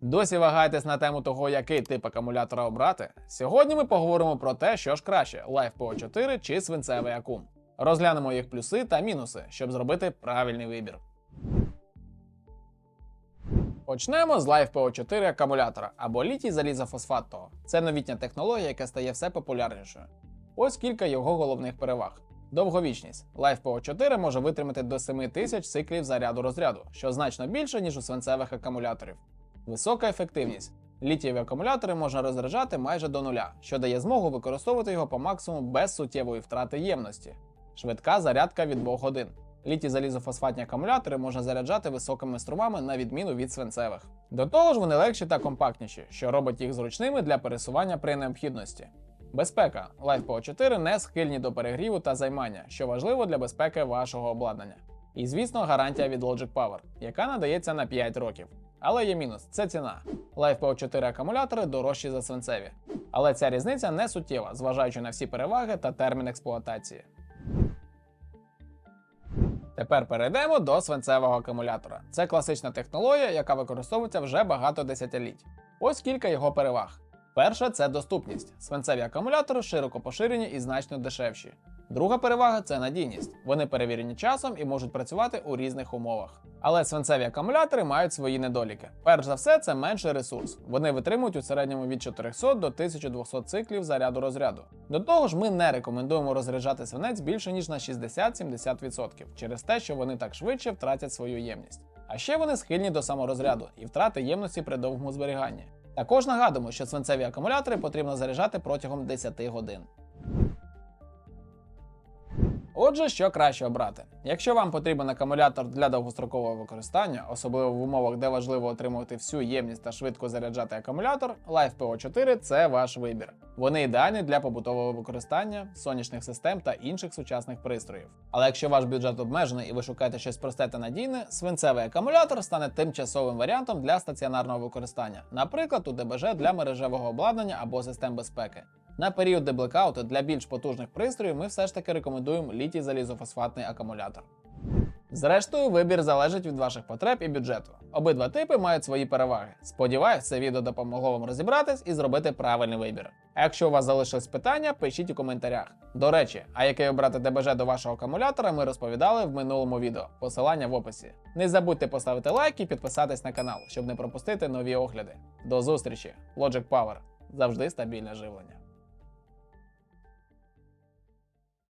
Досі вагаєтесь на тему того, який тип акумулятора обрати? Сьогодні ми поговоримо про те, що ж краще: LiFePO4 чи свинцевий акум. Розглянемо їх плюси та мінуси, щоб зробити правильний вибір. Почнемо з LiFePO4 акумулятора або літій залізофосфатного. Це новітня технологія, яка стає все популярнішою. Ось кілька його головних переваг. Довговічність. LiFePO4 може витримати до 7000 циклів заряду розряду, що значно більше, ніж у свинцевих акумуляторів. Висока ефективність. Літієві акумулятори можна розряджати майже до нуля, що дає змогу використовувати його по максимуму без суттєвої втрати ємності. Швидка зарядка від 2 годин. Літій залізофосфатні акумулятори можна заряджати високими струмами на відміну від свинцевих. До того ж, вони легші та компактніші, що робить їх зручними для пересування при необхідності. Безпека. LiFePO4 не схильні до перегріву та займання, що важливо для безпеки вашого обладнання. І звісно, гарантія від Logic Power, яка надається на 5 років. Але є мінус це ціна. LiFePO4 акумулятори дорожчі за свинцеві. Але ця різниця не суттєва, зважаючи на всі переваги та термін експлуатації. Тепер перейдемо до свинцевого акумулятора. Це класична технологія, яка використовується вже багато десятиліть. Ось кілька його переваг. Перша це доступність. Свинцеві акумулятори широко поширені і значно дешевші. Друга перевага це надійність. Вони перевірені часом і можуть працювати у різних умовах. Але свинцеві акумулятори мають свої недоліки. Перш за все, це менший ресурс. Вони витримують у середньому від 400 до 1200 циклів заряду розряду. До того ж, ми не рекомендуємо розряджати свинець більше ніж на 60-70% через те, що вони так швидше втратять свою ємність. А ще вони схильні до саморозряду і втрати ємності при довгому зберіганні. Також нагадуємо, що свинцеві акумулятори потрібно заряджати протягом 10 годин. Отже, що краще обрати? Якщо вам потрібен акумулятор для довгострокового використання, особливо в умовах, де важливо отримувати всю ємність та швидко заряджати акумулятор, LiFePO4 це ваш вибір. Вони ідеальні для побутового використання, сонячних систем та інших сучасних пристроїв. Але якщо ваш бюджет обмежений і ви шукаєте щось просте та надійне, свинцевий акумулятор стане тимчасовим варіантом для стаціонарного використання, наприклад, у ДБЖ для мережевого обладнання або систем безпеки. На період деблекауту для більш потужних пристроїв ми все ж таки рекомендуємо літій залізофосфатний акумулятор. Зрештою, вибір залежить від ваших потреб і бюджету. Обидва типи мають свої переваги. Сподіваюсь, це відео допомогло вам розібратись і зробити правильний вибір. А якщо у вас залишились питання, пишіть у коментарях. До речі, а який обрати ДБЖ до вашого акумулятора, ми розповідали в минулому відео. Посилання в описі. Не забудьте поставити лайк і підписатись на канал, щоб не пропустити нові огляди. До зустрічі! Logic Power. Завжди стабільне живлення.